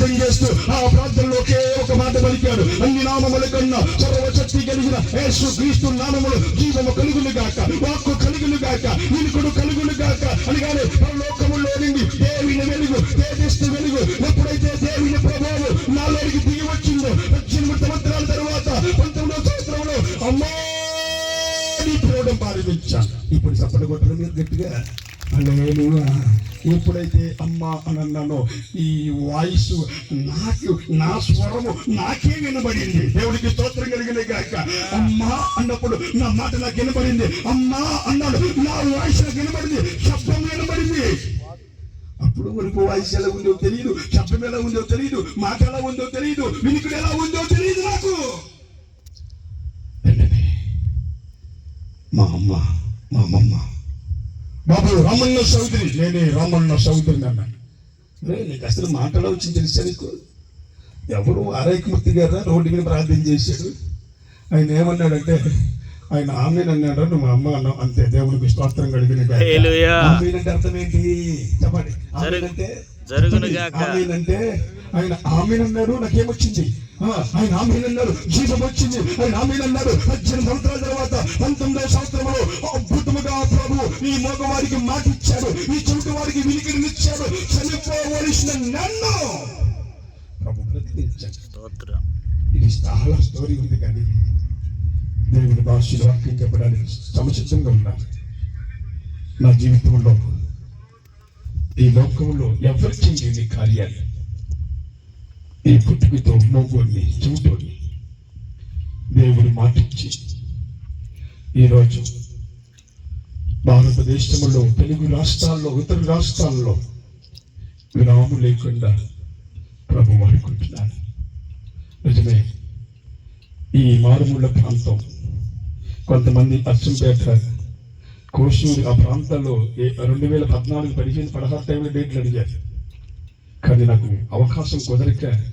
ప్రార్థన చేస్తూ ఆ ప్రార్థనలో ఒకే ఒక మాట పలికాడు. అన్ని నామముల కన్నా సర్వశక్తి కలిగిన యేసు క్రీస్తు నామములు జీవము కలుగులు గాక వాక్కు కలుగులు గాక వినుకుడు కలుగులు గాక అనగానే పరలోకములో నుండి దేవుని వెలుగు తేజస్సు వెలుగు. ఎప్పుడైతే దేవుని ప్రభావం నాలోనికి దిగి వచ్చిందో పద్దెనిమిది సంవత్సరాల తర్వాత పంతొమ్మిదో సంవత్సరంలో అమ్మా నీ పిలవడం ప్రారంభించా ఇప్పుడు చప్పటి కొట్టడం మీరు గట్టిగా ఎప్పుడైతే అమ్మ అని అన్నానో ఈ వాయిస్ నాకు నా స్వరము నాకే వినబడింది. దేవుడికి స్తోత్రం కలిగిన కాక అమ్మా అన్నప్పుడు నా మాట నాకు వినబడింది. అమ్మా అన్నాడు నా వాయిస్ నాకు వినబడింది. శబ్దం వినబడింది. అప్పుడు మనకు వాయిస్ ఎలా ఉందో తెలియదు శబ్దం ఎలా ఉందో తెలియదు మాట ఎలా ఉందో తెలియదు వినికుడు ఎలా ఉందో తెలియదు నాకు. మా అమ్మ మా అమ్మమ్మ బాబు రామన్న సౌదరి. నేనే రామన్న సౌదరిని అన్నాను నీకు అసలు మాటలో వచ్చింది తెలుసా నీకు? ఎవరు ఆరైకమూర్తి గారా రోడ్డు మీద ప్రార్థన చేశాడు. ఆయన ఏమన్నాడంటే ఆయన ఆమెను అన్నాడు నువ్వు మా అమ్మ అన్నావు. అంతే దేవునికి స్తోత్రం కలిగిన అంటే అర్థం ఏంటి చెప్పండి. ఆమేన్ అంటే జరుగును గాక. ఆమేన్ అంటే ఆయన ఆమెన్ అన్నాడు నాకేమొచ్చింది? ఆ, ఆయన ఆమెన్ అన్నాడు జీవం వచ్చింది ఆయన ఆమెన్ అన్నాడు పద్దెనిమిది సంవత్సరాల ఈ మగవారికి మాట ఇచ్చాడు ఈ చెవిటి వారికి వినికిడినిచ్చాడు. చనిపోవలసిన నన్ను ప్రభు ప్రతినిధించాడు. ఇది చాలా స్టోరీ ఉంది కానీ దేవుని భాషలో వాక్యం చెప్పడానికి సముచితంగా ఉన్నాను నా జీవితంలో ఈ లోకంలో ఎవరు చేయని కార్యాలు ఈ పుట్టుకతో మోగోడిని చెవిటోడిని దేవుడు మాటిచ్చి ఈరోజు భారతదేశంలో తెలుగు రాష్ట్రాల్లో ఇతర రాష్ట్రాల్లో విరాము లేకుండా ప్రభు వాడుకుంటున్నాడు. నిజమే. ఈ మారుమూల ప్రాంతం కొంతమంది అచ్చంపేట కోశూరు ఆ ప్రాంతాల్లో ఏ- రెండు వేల పద్నాలుగు పదిహేను పదహారు టైంలో డేట్లు అడిగారు. కానీ నాకు అవకాశం కుదరక